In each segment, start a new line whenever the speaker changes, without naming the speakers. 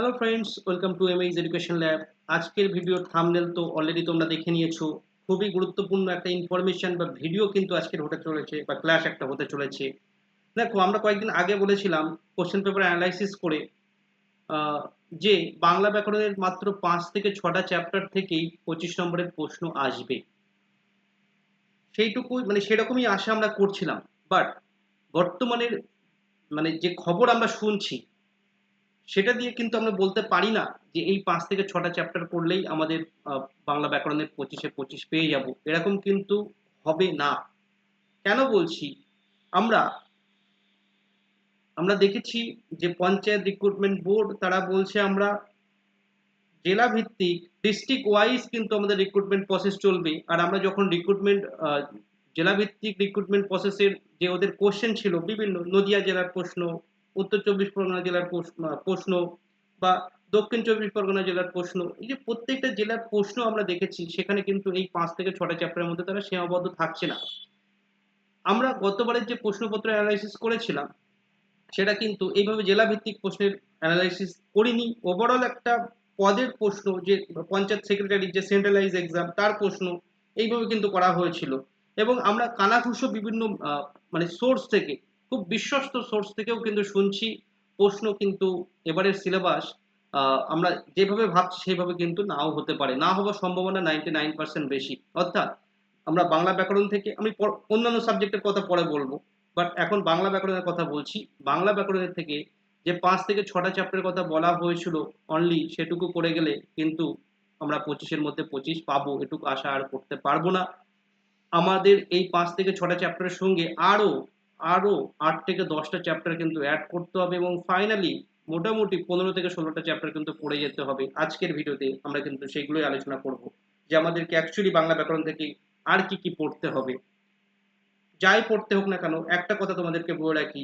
Hello friends welcome to MS education lab আজকের ভিডিওর thumbnail তো অলরেডি তোমরা দেখে নিয়েছো। খুবই গুরুত্বপূর্ণ একটা ইনফরমেশন বা ভিডিও কিন্তু আজকের হতে চলেছে, বা ক্লাস একটা হতে চলেছে। দেখো, আমরা কয়েকদিন আগে বলেছিলাম কোশ্চেন পেপার অ্যানালাইসিস করে যে বাংলা ব্যাকরণের মাত্র পাঁচ থেকে ছটা চ্যাপ্টার থেকেই পঁচিশ নম্বরের প্রশ্ন আসবে। সেইটুকু মানে সেরকমই আশা আমরা করছিলাম। বাট বর্তমানের মানে যে খবর আমরা শুনছি সেটা দিয়ে কিন্তু আমরা বলতে পারি না যে এই পাঁচ থেকে ছটা চ্যাপ্টার পড়লেই আমাদের বাংলা ব্যাকরণের পঁচিশে পঁচিশ পেয়ে যাব। এরকম কিন্তু হবে না। কেন বলছি? আমরা আমরা দেখেছি যে পঞ্চায়েত রিক্রুটমেন্ট বোর্ড তারা বলছে আমরা জেলা ভিত্তিক ডিস্ট্রিক্ট ওয়াইজ কিন্তু আমাদের রিক্রুটমেন্ট প্রসেস চলবে। আর আমরা যখন রিক্রুটমেন্ট জেলা ভিত্তিক রিক্রুটমেন্ট প্রসেসের যে ওদের কোশ্চেন ছিল, বিভিন্ন নদিয়া জেলার প্রশ্ন উত্তর চব্বিশ পরগনা জেলার প্রশ্ন প্রশ্ন বা দক্ষিণ চব্বিশ পরগনা জেলার প্রশ্ন। এই যে প্রত্যেকটা জেলার প্রশ্ন আমরা দেখেছি, সেখানে কিন্তু এই পাঁচ থেকে ছটা চ্যাপ্টারের মধ্যে তারা সীমাবদ্ধ থাকছে না। আমরা গতবারের যে প্রশ্নপত্র অ্যানালাইসিস করেছিলাম, সেটা কিন্তু এইভাবে জেলা ভিত্তিক প্রশ্নের অ্যানালাইসিস করিনি। ওভারঅল একটা পদের প্রশ্ন যে পঞ্চায়েত সেক্রেটারি যে সেন্ট্রালাইজ এক্সাম তার প্রশ্ন এইভাবে কিন্তু করা হয়েছিল। এবং আমরা কানাঘুষো বিভিন্ন মানে সোর্স থেকে খুব বিশ্বস্ত সোর্স থেকেও কিন্তু শুনছি, প্রশ্ন কিন্তু এবারের সিলেবাস আমরা যেভাবে ভাবছি সেইভাবে কিন্তু নাও হতে পারে। না হওয়ার সম্ভাবনা নাইনটি নাইন পার্সেন্ট বেশি। অর্থাৎ আমরা বাংলা ব্যাকরণ থেকে, আমি অন্যান্য সাবজেক্টের কথা পরে বলব বাট এখন বাংলা ব্যাকরণের কথা বলছি। বাংলা ব্যাকরণের থেকে যে পাঁচ থেকে ছটা চ্যাপ্টারের কথা বলা হয়েছিল অনলি সেটুকু করে গেলে কিন্তু আমরা পঁচিশের মধ্যে পঁচিশ পাবো, এটুকু আশা আর করতে পারব না। আমাদের এই পাঁচ থেকে ছটা চ্যাপ্টারের সঙ্গে আরও আরও আট থেকে দশটা চ্যাপ্টার কিন্তু অ্যাড করতে হবে এবং ফাইনালি মোটামুটি পনেরো থেকে ষোলোটা চ্যাপ্টার কিন্তু পড়ে যেতে হবে। আজকের ভিডিওতে আমরা কিন্তু সেগুলোই আলোচনা করব, যে আমাদেরকে অ্যাকচুয়ালি বাংলা ব্যাকরণ থেকে আর কি কি পড়তে হবে। যাই পড়তে হোক না কেন, একটা কথা তোমাদেরকে বলে রাখি,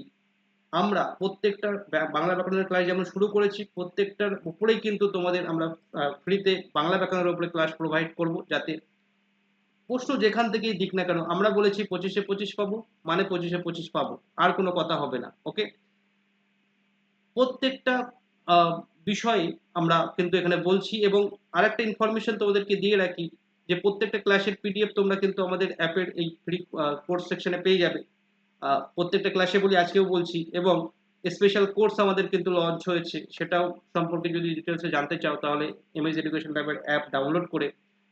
আমরা প্রত্যেকটা বাংলা ব্যাকরণের ক্লাস যেমন শুরু করেছি, প্রত্যেকটার উপরেই কিন্তু তোমাদের আমরা ফ্রিতে বাংলা ব্যাকরণের উপরে ক্লাস প্রোভাইড করব, যাতে প্রশ্ন যেখান থেকেই দিক না কেন, আমরা বলেছি পঁচিশে পঁচিশ পাবো মানে পঁচিশে পঁচিশ পাবো, আর কোনো কথা হবে না, ওকে? প্রত্যেকটা বিষয়ে আমরা কিন্তু এখানে বলছি, এবং আরেকটা ইনফরমেশন তোমাদেরকে দিয়ে রাখি, যে প্রত্যেকটা ক্লাসের পিডিএফ তোমরা কিন্তু আমাদের অ্যাপের এই ফ্রি কোর্স সেকশনে পেয়ে যাবে। প্রত্যেকটা ক্লাসে বলি, আজকেও বলছি, এবং স্পেশাল কোর্স আমাদের কিন্তু লঞ্চ হয়েছে, সেটাও সম্পর্কে যদি ডিটেলসে জানতে চাও, তাহলে এমএস এডুকেশন ল্যাবের অ্যাপ ডাউনলোড করে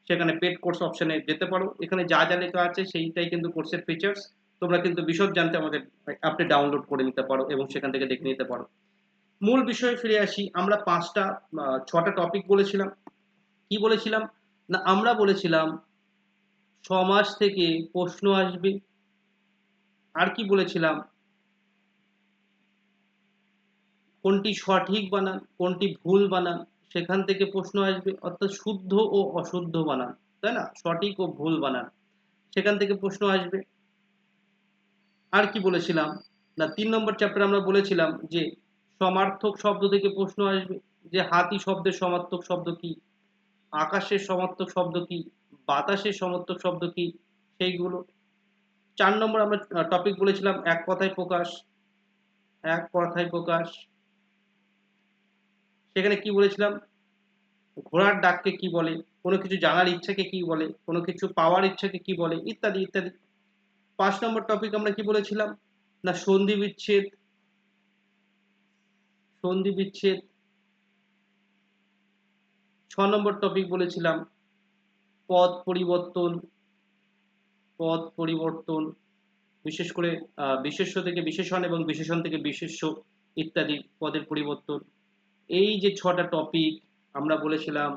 সেখানে পেড কোর্স অপশনে যেতে পারো। এখানে যা যা লেখা আছে সেইটাই কিন্তু কোর্সের ফিচার্স তোমরা কিন্তু বিশদ জানতে আমাদের অ্যাপটি ডাউনলোড করে নিতে পারো এবং সেখান থেকে দেখে নিতে পারো। মূল বিষয়ে ফিরে আসি। আমরা পাঁচটা ছটা টপিক বলেছিলাম। কি বলেছিলাম? না, আমরা বলেছিলাম সমাজ থেকে প্রশ্ন আসবে। আর কি বলেছিলাম? কোনটি সঠিক বানান, কোনটি ভুল বানান সেখান থেকে প্রশ্ন আসবে, অর্থাৎ শুদ্ধ ও অশুদ্ধ বানান, তাই না? সঠিক ও ভুল বানান, সেখান থেকে প্রশ্ন আসবে। আর কি বলেছিলাম? না, তিন নম্বর চ্যাপ্টার আমরা বলেছিলাম যে সমার্থক শব্দ থেকে প্রশ্ন আসবে, যে হাতি শব্দের সমার্থক শব্দ কি? আকাশের সমার্থক শব্দ কি? বাতাসের সমার্থক শব্দ কি? সেইগুলো। চার নম্বর আমরা টপিক বলেছিলাম, এক কথায় প্রকাশ, এক কথায় প্রকাশ। সেখানে কি বলেছিলাম? ঘোড়ার ডাককে কি বলে? কোনো কিছু জানার ইচ্ছাকে কি বলে? কোনো কিছু পাওয়ার ইচ্ছাকে কি বলে? ইত্যাদি ইত্যাদি। পাঁচ নম্বর টপিক আমরা কি বলেছিলাম? না, সন্ধি বিচ্ছেদ। সন্ধি বিচ্ছেদ। ছ নম্বর টপিক বলেছিলাম, পদ পরিবর্তন। পদ পরিবর্তন। বিশেষ করে বিশেষ্য থেকে বিশেষণ এবং বিশেষণ থেকে বিশেষ্য ইত্যাদি পদের পরিবর্তন। এই যে ছটা টপিক আমরা বলেছিলাম,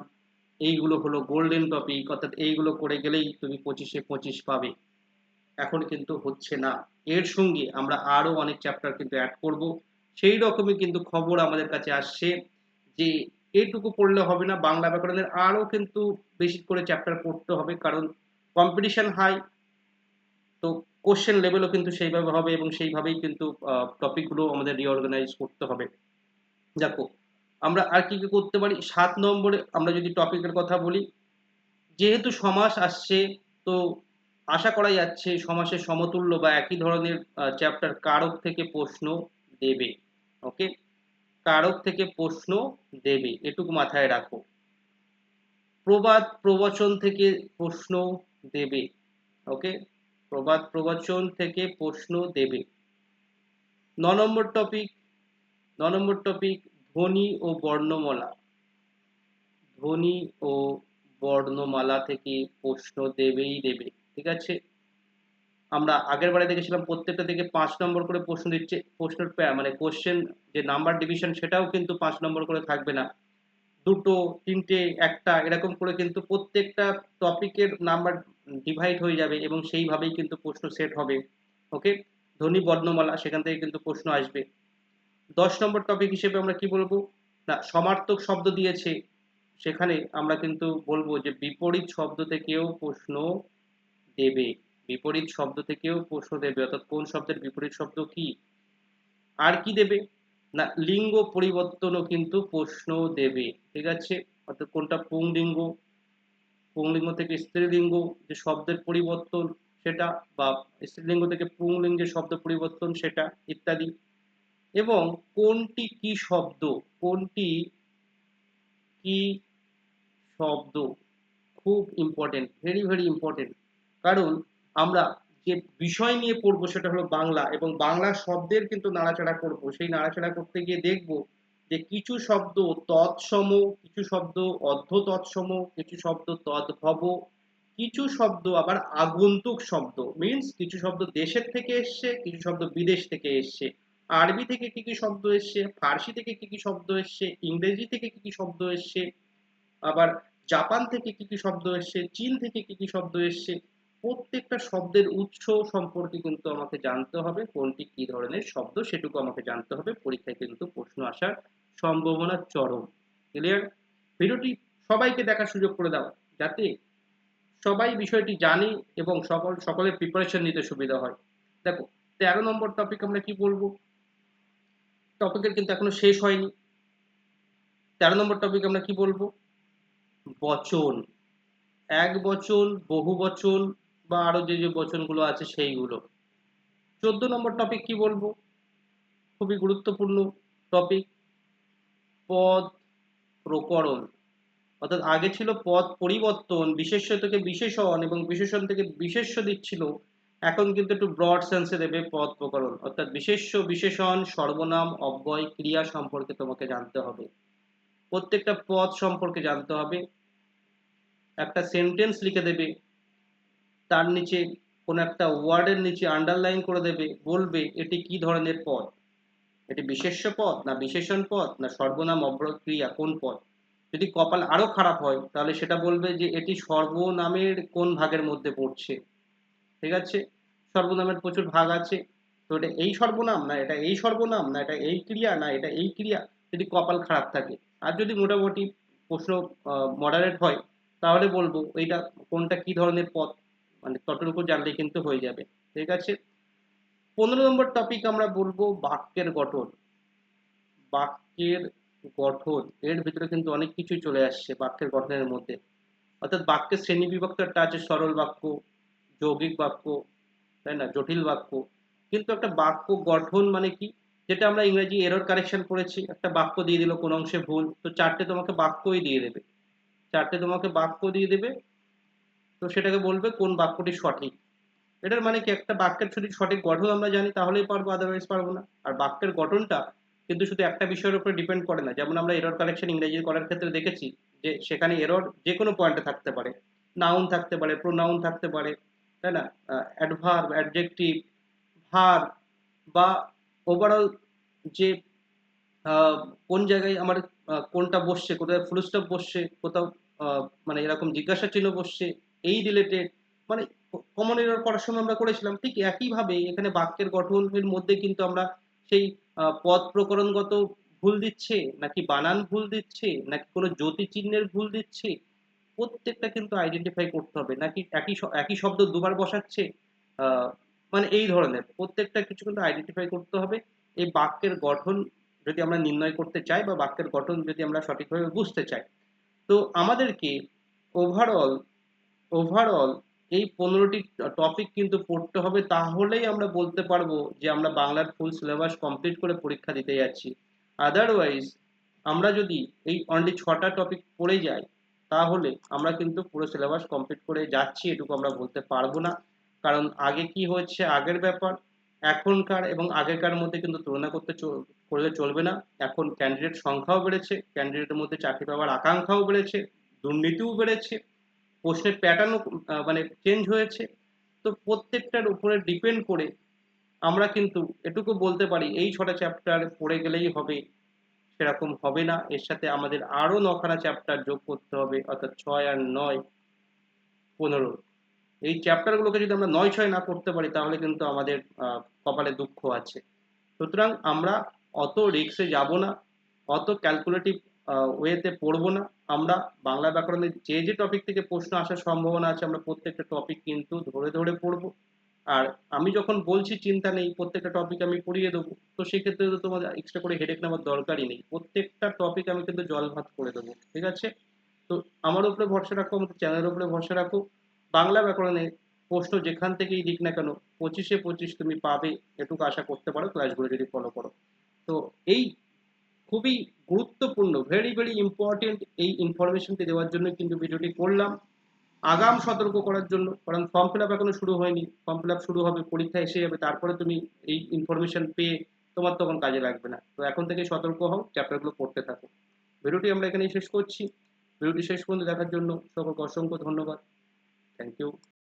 এইগুলো হলো গোল্ডেন টপিক অর্থাৎ এইগুলো করে গেলেই তুমি পঁচিশে পঁচিশ পাবে। এখন কিন্তু হচ্ছে না। এর সঙ্গে আমরা আরও অনেক চ্যাপ্টার কিন্তু অ্যাড করব। সেই রকমই কিন্তু খবর আমাদের কাছে আসছে যে এইটুকু পড়লে হবে না, বাংলা ব্যাকরণের আরও কিন্তু বেশি করে চ্যাপ্টার পড়তে হবে, কারণ কম্পিটিশন হাই তো কোশ্চেন লেভেলও কিন্তু সেইভাবে হবে এবং সেইভাবেই কিন্তু টপিকগুলো আমাদের রিঅর্গানাইজ করতে হবে। দেখো আমরা আর কি কি করতে পারি? সাত নম্বরে আমরা যদি টপিকের কথা বলি, যেহেতু সমাস আসছে, তো আশা করা যাচ্ছে সমাসের সমতুল্য বা একই ধরনের চ্যাপ্টার কারক থেকে প্রশ্ন দেবে। ওকে কারক থেকে প্রশ্ন দেবে। এটুকু মাথায় রাখো। প্রবাদ প্রবচন থেকে প্রশ্ন দেবে। ওকে প্রবাদ প্রবচন থেকে প্রশ্ন দেবে। ন নম্বর টপিক ন নম্বর টপিক ধ্বনি ও বর্ণমালা। ধ্বনি ও বর্ণমালা থেকে প্রশ্ন দেবেই দেবে, ঠিক আছে? আমরা আগের বারে দেখেছিলাম প্রত্যেকটা থেকে পাঁচ নম্বর করে প্রশ্ন দিচ্ছে, প্রশ্নের মানে কোশ্চেন যে নাম্বার ডিভিশন সেটাও কিন্তু পাঁচ নম্বর করে থাকবে না। দুটো, তিনটে, একটা, এরকম করে কিন্তু প্রত্যেকটা টপিকের নাম্বার ডিভাইড হয়ে যাবে এবং সেইভাবেই কিন্তু প্রশ্ন সেট হবে ওকে ধ্বনি, বর্ণমালা, সেখান থেকে কিন্তু প্রশ্ন আসবে। দশ নম্বর টপিক হিসেবে আমরা কি বলব? না, সমার্থক শব্দ দিয়েছে। সেখানে আমরা কিন্তু বলব যে, বিপরীত শব্দ থেকেও প্রশ্ন দেবে। বিপরীত শব্দ থেকেও প্রশ্ন দেবে। অর্থাৎ কোন শব্দের বিপরীত শব্দ কি? আর কি দেবে? না, লিঙ্গ পরিবর্তনও কিন্তু প্রশ্ন দেবে। ঠিক আছে? অর্থাৎ কোনটা পুংলিঙ্গ? পুংলিঙ্গ থেকে স্ত্রীলিঙ্গ যে শব্দের পরিবর্তন সেটা বা স্ত্রীলিঙ্গ থেকে পুংলিঙ্গের শব্দ পরিবর্তন সেটা ইত্যাদি। এবং কোনটি কি শব্দ? কোনটি কি শব্দ? খুব ইম্পর্টেন্ট ভেরি ভেরি ইম্পর্টেন্ট কারণ আমরা যে বিষয় নিয়ে পড়ব সেটা হলো বাংলা এবং বাংলা শব্দের কিন্তু নাড়াচাড়া করব। সেই নাড়াচাড়া করতে গিয়ে দেখব যে কিছু শব্দ তৎসম, কিছু শব্দ অর্ধ তৎসম কিছু শব্দ তদ্ভব, কিছু শব্দ আবার আগন্তুক শব্দ। মিন্স কিছু শব্দ দেশের থেকে এসছে, কিছু শব্দ বিদেশ থেকে এসছে। আরবি থেকে কি কি শব্দ এসছে, ফার্সি থেকে কি কি শব্দ এসছে, ইংরেজি থেকে কি কি শব্দ এসছে, আবার জাপান থেকে কি কি শব্দ এসছে, চীন থেকে কি কি শব্দ এসছে, প্রত্যেকটা শব্দের উৎস সম্পর্কে কিন্তু আমাকে জানতে হবে, কোনটি কি ধরনের শব্দ সেটুকু আমাকে জানতে হবে, পরীক্ষায় কিন্তু প্রশ্ন আসার সম্ভাবনা চরম। ক্লিয়ার ভিডিওটি সবাইকে দেখার সুযোগ করে দাও, যাতে সবাই বিষয়টি জানি এবং সকল, সকলের প্রিপারেশন নিতে সুবিধা হয়। দেখো, তেরো নম্বর টপিক আমরা কি বলব? টপিকের কিন্তু এখনও শেষ হয়নি। তেরো নম্বর টপিক আমরা কি বলব? বচন। এক বচন, বহু বচন, বা আরও যে যে বচনগুলো আছে সেইগুলো। চোদ্দ নম্বর টপিক কি বলব? খুবই গুরুত্বপূর্ণ টপিক পদ প্রকরণ। অর্থাৎ আগে ছিল পদ পরিবর্তন বিশেষ্য থেকে বিশেষণ এবং বিশেষণ থেকে বিশেষ্য দিচ্ছিল এখন কিন্তু একটু ব্রড সেন্সে দেবে পদ প্রকরণ। অর্থাৎ বিশেষ্য, বিশেষণ, সর্বনাম, অব্যয়, ক্রিয়া সম্পর্কে তোমাকে জানতে হবে। প্রত্যেকটা পদ সম্পর্কে জানতে হবে। একটা সেন্টেন্স লিখে দেবে। তার নিচে কোনো একটা ওয়ার্ডের নিচে আন্ডারলাইন করে দেবে। বলবে, এটি কি ধরনের পদ? এটি বিশেষ্য পদ না বিশেষণ পদ না সর্বনাম, অব্যয়, ক্রিয়া, কোন পদ? যদি কপাল আরও খারাপ হয়, তাহলে সেটা বলবে যে এটি সর্বনামের কোন ভাগের মধ্যে পড়ছে। ঠিক আছে? সর্বনামের প্রচুর ভাগ আছে। তো এটা এই সর্বনাম না, এটা এই সর্বনাম না, এটা এই ক্রিয়া না, এটা এই ক্রিয়া, যদি কপাল খারাপ থাকে। আর যদি মোটামুটি প্রশ্ন মডারেট হয়, তাহলে বলব এইটা কোনটা কি ধরনের পথ মানে উপর জানলে কিন্তু হয়ে যাবে। ঠিক আছে? পনেরো নম্বর টপিক আমরা বলব বাক্যের গঠন। বাক্যের গঠন, এর ভিতরে কিন্তু অনেক কিছুই চলে আসছে বাক্যের গঠনের মধ্যে। অর্থাৎ বাক্যের শ্রেণি বিভক্ত একটা আছে সরল বাক্য, যৌগিক বাক্য তাই না? জটিল বাক্য। কিন্তু একটা বাক্য গঠন মানে কি? যেটা আমরা ইংরেজি এরর কারেকশন করেছি, একটা বাক্য দিয়ে দিল কোন অংশে ভুল, তো চারটে তোমাকে বাক্যই দিয়ে দেবে। চারটে তোমাকে বাক্য দিয়ে দেবে, তো সেটাকে বলবে কোন বাক্যটি সঠিক। এটার মানে কি? একটা বাক্যের যদি সঠিক গঠন আমরা জানি, তাহলেই পারব আদারওয়াইজ পারব না। আর বাক্যের গঠনটা কিন্তু শুধু একটা বিষয়ের উপর ডিপেন্ড করে না। যেমন আমরা এরর কালেকশন ইংরেজি করার ক্ষেত্রে দেখেছি যে সেখানে এরর যে কোনো পয়েন্টে থাকতে পারে। নাউন থাকতে পারে প্রোনাউন থাকতে পারে তাই না? অ্যাডভার্ব অ্যাডজেক্টিভ ভার বা ওভারঅল যে কোন জায়গায় আমার কোনটা বসছে, কোথায় ফুলস্টপ বসছে, কোথাও মানে এরকম জিজ্ঞাসা চিহ্ন বসছে, এই রিলেটেড মানে কমন এরর করার সময় আমরা করেছিলাম, ঠিক একইভাবে এখানে বাক্যের গঠনের মধ্যে কিন্তু আমরা সেই পদ প্রকরণগত ভুল দিচ্ছে, নাকি বানান ভুল দিচ্ছে, নাকি কোনো জ্যোতি চিহ্নের ভুল দিচ্ছে প্রত্যেকটা কিন্তু আইডেন্টিফাই করতে হবে। নাকি একই একই শব্দ দুবার বসাচ্ছে? মানে এই ধরনের প্রত্যেকটা কিছু কিন্তু আইডেন্টিফাই করতে হবে। এই বাক্যের গঠন যদি আমরা নির্ণয় করতে চাই বা বাক্যের গঠন যদি আমরা সঠিকভাবে বুঝতে চাই। তো আমাদেরকে ওভারঅল ওভারঅল এই পনেরোটি টপিক কিন্তু পড়তে হবে। তাহলেই আমরা বলতে পারব যে আমরা বাংলার ফুল সিলেবাস কমপ্লিট করে পরীক্ষা দিতে যাচ্ছি। আদারওয়াইজ আমরা যদি এই অনলি ছটা টপিক পড়ে যাই তাহলে আমরা কিন্তু পুরো সিলেবাস কমপ্লিট করে যাচ্ছি, এটুকু আমরা বলতে পারব না। কারণ আগে কি হচ্ছে আগের ব্যাপার। এখনকার এবং আগেকার মধ্যে কিন্তু তুলনা করতে করলে চলবে না। এখন ক্যান্ডিডেট সংখ্যাও বেড়েছে ক্যান্ডিডেটের মধ্যে চাকরি পাওয়ার আকাঙ্ক্ষাও বেড়েছে, দুর্নীতিও বেড়েছে, প্রশ্নের প্যাটার্নও মানে চেঞ্জ হয়েছে। তো প্রত্যেকটার উপরে ডিপেন্ড করে আমরা কিন্তু এটুকু বলতে পারি, এই ছটা চ্যাপ্টার পড়ে গেলেই হবে। সেরকম হবে না। এর সাথে আমাদের আরও নখানা চ্যাপ্টার যোগ করতে হবে, অর্থাৎ ছয় আর নয়, পনেরো। এই চ্যাপ্টারগুলোকে যদি আমরা নয় ছয় না করতে পারি, তাহলে কিন্তু আমাদের কপালে দুঃখ আছে। সুতরাং আমরা অত রিক্সে যাব না, অত ক্যালকুলেটিভ ওয়েতে পড়ব না। আমরা বাংলা ব্যাকরণের যে যে টপিক থেকে প্রশ্ন আসার সম্ভাবনা আছে, আমরা প্রত্যেকটা টপিক কিন্তু ধরে ধরে পড়ব। আর আমি যখন বলছি চিন্তা নেই, প্রত্যেকটা টপিক আমি পড়িয়ে দেবো, তো সেক্ষেত্রে তো তোমাদের এক্সট্রা করে হেডেক নেওয়ার দরকারই নেই। প্রত্যেকটা টপিক আমি কিন্তু জল ভাত করে দেবো, ঠিক আছে? তো আমার উপরে ভরসা রাখো আমাদের চ্যানেলের উপরে ভরসা রাখো। বাংলা ব্যাকরণে প্রশ্ন যেখান থেকেই দিক না কেন, পঁচিশে পঁচিশ তুমি পাবে, এটুকু আশা করতে পারো ক্লাসগুলো যদি ফলো করো। তো এই খুবই গুরুত্বপূর্ণ ভেরি ভেরি ইম্পর্টেন্ট এই ইনফরমেশনটি দেওয়ার জন্য কিন্তু ভিডিওটি করলাম। আগাম সতর্ক করার জন্য, কারণ ফর্ম ফিল আপ এখনও শুরু হয়নি। ফর্ম ফিল আপ শুরু হবে, পরীক্ষা এসে যাবে, তারপরে তুমি এই ইনফরমেশন পেয়ে তোমার তখন কাজে লাগবে না। তো এখন থেকে সতর্ক হও চ্যাপ্টারগুলো পড়তে থাকো। ভিডিওটি আমরা এখানেই শেষ করছি। ভিডিওটি শেষ পর্যন্ত দেখার জন্য সকলকে অসংখ্য ধন্যবাদ। Thank you